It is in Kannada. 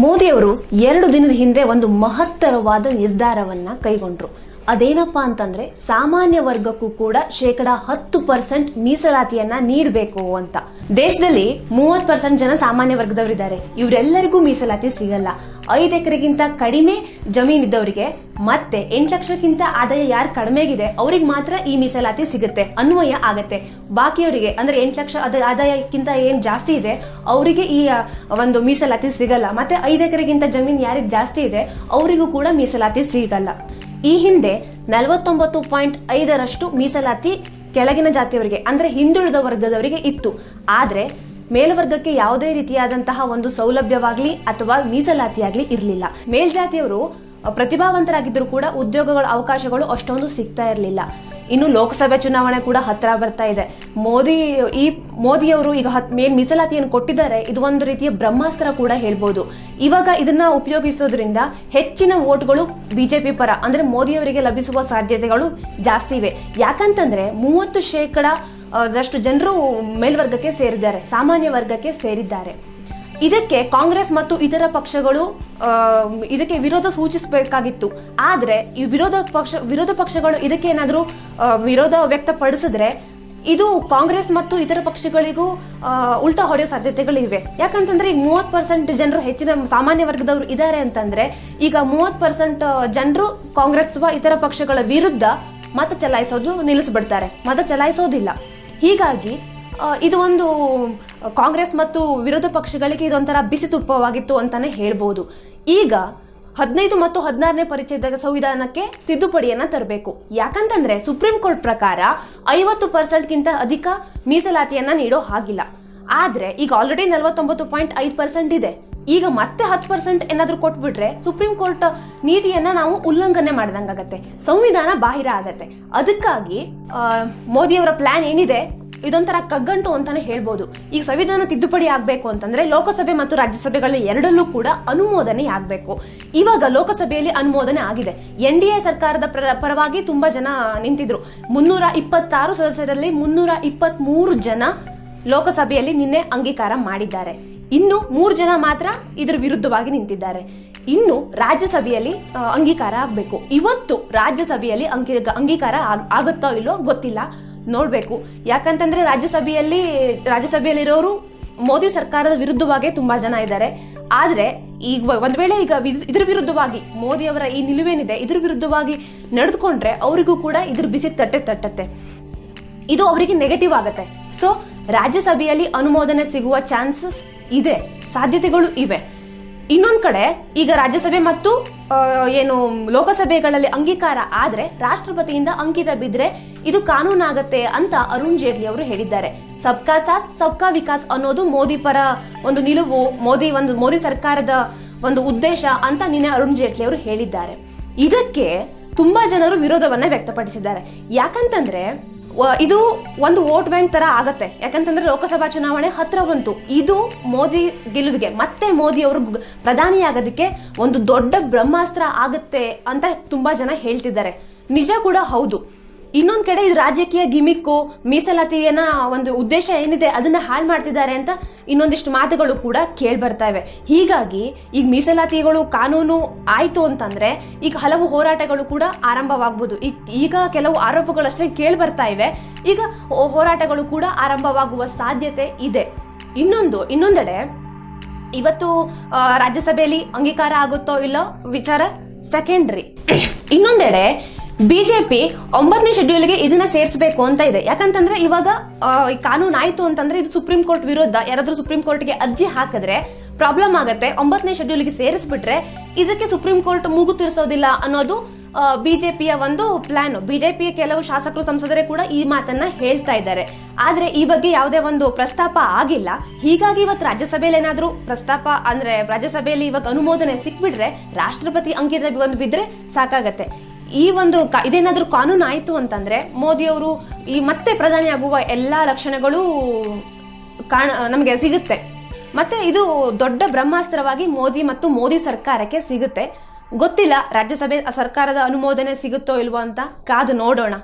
ಮೋದಿಯವರು ಎರಡು ದಿನದ ಹಿಂದೆ ಒಂದು ಮಹತ್ತರವಾದ ನಿರ್ಧಾರವನ್ನ ಕೈಗೊಂಡ್ರು. ಅದೇನಪ್ಪಾ ಅಂತಂದ್ರೆ, ಸಾಮಾನ್ಯ ವರ್ಗಕ್ಕೂ ಕೂಡ ಶೇಕಡ ಹತ್ತು ಪರ್ಸೆಂಟ್ ಮೀಸಲಾತಿಯನ್ನ ನೀಡಬೇಕು ಅಂತ. ದೇಶದಲ್ಲಿ ಮೂವತ್ ಪರ್ಸೆಂಟ್ ಜನ ಸಾಮಾನ್ಯ ವರ್ಗದವರಿದ್ದಾರೆ. ಇವರೆಲ್ಲರಿಗೂ ಮೀಸಲಾತಿ ಸಿಗಲ್ಲ. ಐದು ಎಕರೆಗಿಂತ ಕಡಿಮೆ ಜಮೀನಿದ್ದವರಿಗೆ ಮತ್ತೆ ಎಂಟು ಲಕ್ಷಕ್ಕಿಂತ ಆದಾಯ ಯಾರು ಕಡಿಮೆಗಿದೆ, ಅವ್ರಿಗೆ ಮಾತ್ರ ಈ ಮೀಸಲಾತಿ ಸಿಗುತ್ತೆ, ಅನ್ವಯ ಆಗತ್ತೆ. ಬಾಕಿಯವರಿಗೆ, ಅಂದ್ರೆ ಎಂಟು ಲಕ್ಷ ಅದ ಆದಾಯಕ್ಕಿಂತ ಏನ್ ಜಾಸ್ತಿ ಇದೆ, ಅವರಿಗೆ ಈ ಒಂದು ಮೀಸಲಾತಿ ಸಿಗಲ್ಲ. ಮತ್ತೆ ಐದು ಎಕರೆಗಿಂತ ಜಮೀನ್ ಯಾರಿಗೆ ಜಾಸ್ತಿ ಇದೆ, ಅವರಿಗೂ ಕೂಡ ಮೀಸಲಾತಿ ಸಿಗಲ್ಲ. ಈ ಹಿಂದೆ ನಲವತ್ತೊಂಬತ್ತು ಪಾಯಿಂಟ್ ಐದರಷ್ಟು ಮೀಸಲಾತಿ ಕೆಳಗಿನ ಜಾತಿಯವರಿಗೆ, ಅಂದ್ರೆ ಹಿಂದುಳಿದ ವರ್ಗದವರಿಗೆ ಇತ್ತು. ಆದ್ರೆ ಮೇಲ್ವರ್ಗಕ್ಕೆ ಯಾವುದೇ ರೀತಿಯಾದಂತಹ ಒಂದು ಸೌಲಭ್ಯವಾಗ್ಲಿ ಅಥವಾ ಮೀಸಲಾತಿಯಾಗ್ಲಿ ಇರಲಿಲ್ಲ. ಮೇಲ್ಜಾತಿಯವರು ಪ್ರತಿಭಾವಂತರಾಗಿದ್ದರೂ ಕೂಡ ಉದ್ಯೋಗಗಳ ಅವಕಾಶಗಳು ಅಷ್ಟೊಂದು ಸಿಗ್ತಾ ಇರಲಿಲ್ಲ. ಇನ್ನು ಲೋಕಸಭೆ ಚುನಾವಣೆ ಕೂಡ ಹತ್ತಿರ ಬರ್ತಾ ಇದೆ. ಮೋದಿ, ಈ ಮೋದಿಯವರು ಈಗ ಹತ್, ಮೇಲ್ ಮೀಸಲಾತಿಯನ್ನು ಕೊಟ್ಟಿದ್ದಾರೆ. ಇದು ಒಂದು ರೀತಿಯ ಬ್ರಹ್ಮಾಸ್ತ್ರ ಕೂಡ ಹೇಳ್ಬೋದು. ಇವಾಗ ಇದನ್ನ ಉಪಯೋಗಿಸೋದ್ರಿಂದ ಹೆಚ್ಚಿನ ವೋಟ್ಗಳು ಬಿಜೆಪಿ ಪರ, ಅಂದ್ರೆ ಮೋದಿಯವರಿಗೆ ಲಭಿಸುವ ಸಾಧ್ಯತೆಗಳು ಜಾಸ್ತಿ ಇವೆ. ಯಾಕಂತಂದ್ರೆ ಮೂವತ್ತು ಶೇಕಡ ದಷ್ಟು ಜನರು ಮೇಲ್ವರ್ಗಕ್ಕೆ ಸೇರಿದ್ದಾರೆ, ಸಾಮಾನ್ಯ ವರ್ಗಕ್ಕೆ ಸೇರಿದ್ದಾರೆ. ಇದಕ್ಕೆ ಕಾಂಗ್ರೆಸ್ ಮತ್ತು ಇತರ ಪಕ್ಷಗಳು ಇದಕ್ಕೆ ವಿರೋಧ ಸೂಚಿಸಬೇಕಾಗಿತ್ತು. ಆದರೆ ಈ ವಿರೋಧ ಪಕ್ಷ, ವಿರೋಧ ಪಕ್ಷಗಳು ಇದಕ್ಕೆ ಏನಾದರೂ ವಿರೋಧ ವ್ಯಕ್ತಪಡಿಸಿದ್ರೆ ಇದು ಕಾಂಗ್ರೆಸ್ ಮತ್ತು ಇತರ ಪಕ್ಷಗಳಿಗೂ ಉಲ್ಟಾ ಹೊಡೆಯೋ ಸಾಧ್ಯತೆಗಳಿವೆ. ಯಾಕಂತಂದ್ರೆ ಈಗ ಮೂವತ್ ಪರ್ಸೆಂಟ್ ಜನರು ಹೆಚ್ಚಿನ ಸಾಮಾನ್ಯ ವರ್ಗದವರು ಇದ್ದಾರೆ ಅಂತಂದ್ರೆ ಈಗ ಮೂವತ್ ಪರ್ಸೆಂಟ್ ಜನರು ಕಾಂಗ್ರೆಸ್ ಅಥವಾ ಇತರ ಪಕ್ಷಗಳ ವಿರುದ್ಧ ಮತ ಚಲಾಯಿಸೋದು ನಿಲ್ಲಿಸ್ಬಿಡ್ತಾರೆ. ಮತ ಚಲಾಯಿಸೋದಿಲ್ಲ. ಹೀಗಾಗಿ ಇದು ಒಂದು ಕಾಂಗ್ರೆಸ್ ಮತ್ತು ವಿರೋಧ ಪಕ್ಷಗಳಿಗೆ ಇದೊಂಥರ ಬಿಸಿ ತುಪ್ಪವಾಗಿತ್ತು ಅಂತಾನೆ ಹೇಳ್ಬೋದು. ಈಗ, ಹದಿನೈದು ಮತ್ತು ಹದಿನಾರನೇ ಪರಿಚಯದ ಸಂವಿಧಾನಕ್ಕೆ ತಿದ್ದುಪಡಿಯನ್ನ ತರಬೇಕು. ಯಾಕಂತಂದ್ರೆ, ಸುಪ್ರೀಂ ಕೋರ್ಟ್ ಪ್ರಕಾರ ಐವತ್ತು ಪರ್ಸೆಂಟ್ಗಿಂತ ಅಧಿಕ ಮೀಸಲಾತಿಯನ್ನ ನೀಡೋ ಹಾಗಿಲ್ಲ. ಆದ್ರೆ, ಈಗ ಆಲ್ರೆಡಿ ನಲವತ್ತೊಂಬತ್ತು ಪಾಯಿಂಟ್ ಐದು ಪರ್ಸೆಂಟ್ ಇದೆ. ಈಗ ಮತ್ತೆ ಹತ್ತು ಪರ್ಸೆಂಟ್ ಏನಾದರೂ ಕೊಟ್ಬಿಟ್ರೆ ಸುಪ್ರೀಂ ಕೋರ್ಟ್ ನೀತಿಯನ್ನ ನಾವು ಉಲ್ಲಂಘನೆ ಮಾಡಿದಂಗಾಗತ್ತೆ. ಸಂವಿಧಾನ ಬಾಹಿರ ಆಗತ್ತೆ. ಅದಕ್ಕಾಗಿ ಮೋದಿಯವರ ಪ್ಲಾನ್ ಏನಿದೆ, ಇದೊಂಥರ ಕಗ್ಗಂಟು ಅಂತಾನೆ ಹೇಳ್ಬೋದು. ಈಗ ಸಂವಿಧಾನ ತಿದ್ದುಪಡಿ ಆಗಬೇಕು ಅಂತಂದ್ರೆ ಲೋಕಸಭೆ ಮತ್ತು ರಾಜ್ಯಸಭೆಗಳ ಎರಡಲ್ಲೂ ಕೂಡ ಅನುಮೋದನೆ ಆಗಬೇಕು. ಇವಾಗ ಲೋಕಸಭೆಯಲ್ಲಿ ಅನುಮೋದನೆ ಆಗಿದೆ. ಎನ್ ಡಿ ಎ ಸರ್ಕಾರದ ಪರ- ಪರವಾಗಿ ತುಂಬಾ ಜನ ನಿಂತಿದ್ರು. ಮುನ್ನೂರ ಇಪ್ಪತ್ತಾರು ಸದಸ್ಯರಲ್ಲಿ ಮುನ್ನೂರ ಇಪ್ಪತ್ತ್ ಮೂರು ಜನ ಲೋಕಸಭೆಯಲ್ಲಿ ನಿನ್ನೆ ಅಂಗೀಕಾರ ಮಾಡಿದ್ದಾರೆ. ಇನ್ನು ಮೂರು ಜನ ಮಾತ್ರ ಇದರ ವಿರುದ್ಧವಾಗಿ ನಿಂತಿದ್ದಾರೆ. ಇನ್ನು ರಾಜ್ಯಸಭೆಯಲ್ಲಿ ಅಂಗೀಕಾರ ಆಗಬೇಕು. ಇವತ್ತು ರಾಜ್ಯಸಭೆಯಲ್ಲಿ ಅಂಗಿ, ಅಂಗೀಕಾರ ಆಗ್- ಆಗುತ್ತೋ ಇಲ್ಲೋ ಗೊತ್ತಿಲ್ಲ. ನೋಡ್ಬೇಕು. ಯಾಕಂತಂದ್ರೆ ರಾಜ್ಯಸಭೆಯಲ್ಲಿ, ರಾಜ್ಯಸಭೆಯಲ್ಲಿರೋರು ಮೋದಿ ಸರ್ಕಾರದ ವಿರುದ್ಧವಾಗಿ ತುಂಬಾ ಜನ ಇದ್ದಾರೆ. ಆದ್ರೆ ಈಗ ಒಂದ್ ವೇಳೆ ಈಗ ಇದ್ರ ವಿರುದ್ಧವಾಗಿ ಮೋದಿ ಅವರ ಈ ನಿಲುವೇನಿದೆ, ಇದ್ರ ವಿರುದ್ಧವಾಗಿ ನಡೆದುಕೊಂಡ್ರೆ ಅವರಿಗೂ ಕೂಡ ಇದ್ರ ಬಿಸಿ ತಟ್ಟೆ ತಟ್ಟತ್ತೆ. ಇದು ಅವರಿಗೆ ನೆಗೆಟಿವ್ ಆಗುತ್ತೆ. ಸೊ ರಾಜ್ಯಸಭೆಯಲ್ಲಿ ಅನುಮೋದನೆ ಸಿಗುವ ಚಾನ್ಸಸ್ ಇದೆ, ಸಾಧ್ಯತೆಗಳು ಇವೆ. ಇನ್ನೊಂದ್ ಕಡೆ, ಈಗ ರಾಜ್ಯಸಭೆ ಮತ್ತು ಏನು ಲೋಕಸಭೆಗಳಲ್ಲಿ ಅಂಗೀಕಾರ ಆದ್ರೆ, ರಾಷ್ಟ್ರಪತಿಯಿಂದ ಅಂಕಿತ ಬಿದ್ರೆ ಇದು ಕಾನೂನಾಗತ್ತೆ ಅಂತ ಅರುಣ್ ಜೇಟ್ಲಿ ಅವರು ಹೇಳಿದ್ದಾರೆ. ಸಬ್ಕಾ ಸಾಥ್, ಸಬ್ಕಾ ವಿಕಾಸ್ ಅನ್ನೋದು ಮೋದಿ ಪರ ಒಂದು ನಿಲುವು, ಮೋದಿ ಒಂದು, ಮೋದಿ ಸರ್ಕಾರದ ಒಂದು ಉದ್ದೇಶ ಅಂತ ನಿನ್ನೆ ಅರುಣ್ ಜೇಟ್ಲಿ ಅವರು ಹೇಳಿದ್ದಾರೆ. ಇದಕ್ಕೆ ತುಂಬಾ ಜನರು ವಿರೋಧವನ್ನ ವ್ಯಕ್ತಪಡಿಸಿದ್ದಾರೆ. ಯಾಕಂತಂದ್ರೆ ಇದು ಒಂದು ವೋಟ್ ಬ್ಯಾಂಕ್ ತರ ಆಗತ್ತೆ. ಯಾಕಂತಂದ್ರೆ ಲೋಕಸಭಾ ಚುನಾವಣೆ ಹತ್ರ ಬಂತು. ಇದು ಮೋದಿ ಗೆಲುವಿಗೆ, ಮತ್ತೆ ಮೋದಿ ಅವರು ಪ್ರಧಾನಿ ಆಗೋದಕ್ಕೆ ಒಂದು ದೊಡ್ಡ ಬ್ರಹ್ಮಾಸ್ತ್ರ ಆಗತ್ತೆ ಅಂತ ತುಂಬಾ ಜನ ಹೇಳ್ತಿದ್ದಾರೆ. ನಿಜ ಕೂಡ ಹೌದು. ಇನ್ನೊಂದ್ ಕಡೆ ಇದು ರಾಜಕೀಯ ಗಿಮಿಕ್ಕು, ಮೀಸಲಾತಿಯನ್ನ ಒಂದು ಉದ್ದೇಶ ಏನಿದೆ ಅದನ್ನ ಹಾಳು ಮಾಡ್ತಿದ್ದಾರೆ ಅಂತ ಇನ್ನೊಂದಿಷ್ಟು ಮಾತುಗಳು ಕೂಡ ಕೇಳಿ ಬರ್ತಾ ಇವೆ. ಹೀಗಾಗಿ ಈಗ ಮೀಸಲಾತಿಗಳು ಕಾನೂನು ಆಯ್ತು ಅಂತಂದ್ರೆ ಈಗ ಹಲವು ಹೋರಾಟಗಳು ಕೂಡ ಆರಂಭವಾಗ್ಬೋದು. ಈಗ ಈಗ ಕೆಲವು ಆರೋಪಗಳಷ್ಟೇ ಕೇಳಿ ಬರ್ತಾ ಇವೆ. ಈಗ ಹೋರಾಟಗಳು ಕೂಡ ಆರಂಭವಾಗುವ ಸಾಧ್ಯತೆ ಇದೆ. ಇನ್ನೊಂದು, ಇನ್ನೊಂದೆಡೆ ಇವತ್ತು ರಾಜ್ಯಸಭೆಯಲ್ಲಿ ಅಂಗೀಕಾರ ಆಗುತ್ತೋ ಇಲ್ಲೋ ವಿಚಾರ ಸೆಕೆಂಡ್ರಿ ಇನ್ನೊಂದೆಡೆ ಬಿಜೆಪಿ ಒಂಬತ್ತನೇ ಶೆಡ್ಯೂಲ್ಗೆ ಇದನ್ನ ಸೇರಿಸಬೇಕು ಅಂತ ಇದೆ. ಯಾಕಂತಂದ್ರೆ ಇವಾಗ ಕಾನೂನು ಆಯ್ತು ಅಂತಂದ್ರೆ ಇದು ಸುಪ್ರೀಂ ಕೋರ್ಟ್ ವಿರುದ್ಧ ಯಾರಾದ್ರೂ ಸುಪ್ರೀಂ ಕೋರ್ಟ್ಗೆ ಅರ್ಜಿ ಹಾಕಿದ್ರೆ ಪ್ರಾಬ್ಲಮ್ ಆಗುತ್ತೆ, ಒಂಬತ್ತನೇ ಶೆಡ್ಯೂಲ್ಗೆ ಸೇರಿಸ್ಬಿಟ್ರೆ ಇದಕ್ಕೆ ಸುಪ್ರೀಂ ಕೋರ್ಟ್ ಮೂಗು ತಿರ್ಸೋದಿಲ್ಲ ಅನ್ನೋದು ಬಿಜೆಪಿಯ ಒಂದು ಪ್ಲಾನ್. ಬಿಜೆಪಿಯ ಕೆಲವು ಶಾಸಕರು ಸಂಸದರೇ ಕೂಡ ಈ ಮಾತನ್ನ ಹೇಳ್ತಾ ಇದ್ದಾರೆ. ಆದ್ರೆ ಈ ಬಗ್ಗೆ ಯಾವುದೇ ಒಂದು ಪ್ರಸ್ತಾಪ ಆಗಿಲ್ಲ. ಹೀಗಾಗಿ ಇವತ್ತು ರಾಜ್ಯಸಭೆಯಲ್ಲಿ ಏನಾದರೂ ಪ್ರಸ್ತಾಪ, ಅಂದ್ರೆ ರಾಜ್ಯಸಭೆಯಲ್ಲಿ ಇವಾಗ ಅನುಮೋದನೆ ಸಿಕ್ಬಿಟ್ರೆ ರಾಷ್ಟ್ರಪತಿ ಅಂಕಿತ ಒಂದು ಬಿದ್ರೆ ಸಾಕಾಗತ್ತೆ. ಈ ಒಂದು ಇದೇನಾದ್ರೂ ಕಾನೂನು ಆಯಿತು ಅಂತಂದ್ರೆ ಮೋದಿ ಅವರು ಈ ಮತ್ತೆ ಪ್ರಧಾನಿ ಆಗುವ ಎಲ್ಲಾ ಲಕ್ಷಣಗಳು ಕಾಣ, ನಮಗೆ ಸಿಗುತ್ತೆ. ಮತ್ತೆ ಇದು ದೊಡ್ಡ ಬ್ರಹ್ಮಾಸ್ತ್ರವಾಗಿ ಮೋದಿ ಮತ್ತು ಮೋದಿ ಸರ್ಕಾರಕ್ಕೆ ಸಿಗುತ್ತೆ. ಗೊತ್ತಿಲ್ಲ ರಾಜ್ಯಸಭೆ ಸರ್ಕಾರದ ಅನುಮೋದನೆ ಸಿಗುತ್ತೋ ಇಲ್ವೋ ಅಂತ ಕಾದು ನೋಡೋಣ.